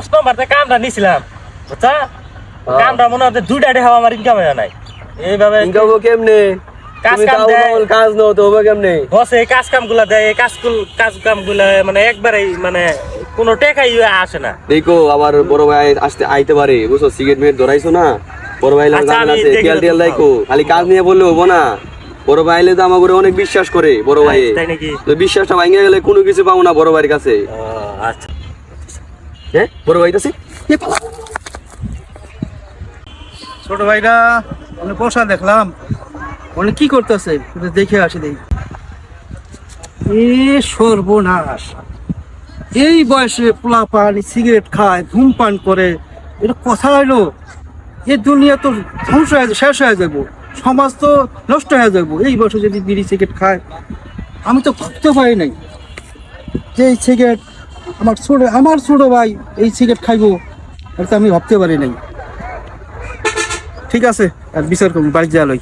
দশ নম্বরতে কামটা নিছিলাম বুঝছা? কামটা মনে হচ্ছে দুইটা দেওয়া আমার ইনকাম হয় নাই। এইভাবে ইনকাম কেমনে? কাজ তুমি কাম তাও দেয়। বল কাজ নাও তো হবে কেমনে? বসে এই কাজ কামগুলা দেয় এই কাজ কাজ কামগুলা মানে একবারেই মানে কোনো টেকাই আসে না। দেখো আমার বড় ভাই আসতে আইতে পারে বুঝছ? সিগারেট মিগারেট ধরাইছো না? বড় ভাই আচ্ছা, আছে টিয়াল খালি কাজ নিয়ে বললে হব না। বড় ভাই তো আমার উপরে অনেক বিশ্বাস করে বড় ভাই তো বিশ্বাসটা ভাঙে গেলে কোনো কিছু পাবো না বড় ভাইয়ের কাছে। আচ্ছা। হ্যাঁ? বড় ভাই কাছে ছোট ভাইরা অনেক বসা দেখলাম। অনেক কি করতেছে? দেখে আসি দেখি। এ সর্বনাশ। এই বয়সে পোলা পান, সিগারেট খায়, ধূমপান করে, এটা কথা হইল? এ দুনিয়া তো ধ্বংস হয়ে শেষ হয়ে যাব। সমাজ তো নষ্ট হয়ে যাব। এই বয়সে যদি বিড়ি সিগারেট খায়, আমি তো ভাবতে পারি নাই যে এই সিগারেট আমার ছোট আমার ছোট ভাই এই সিগারেট খাইবো, এটা আমি ভাবতে পারি নাই। ঠিক আছে, আর বিচার করুন বাড়ি যা লই।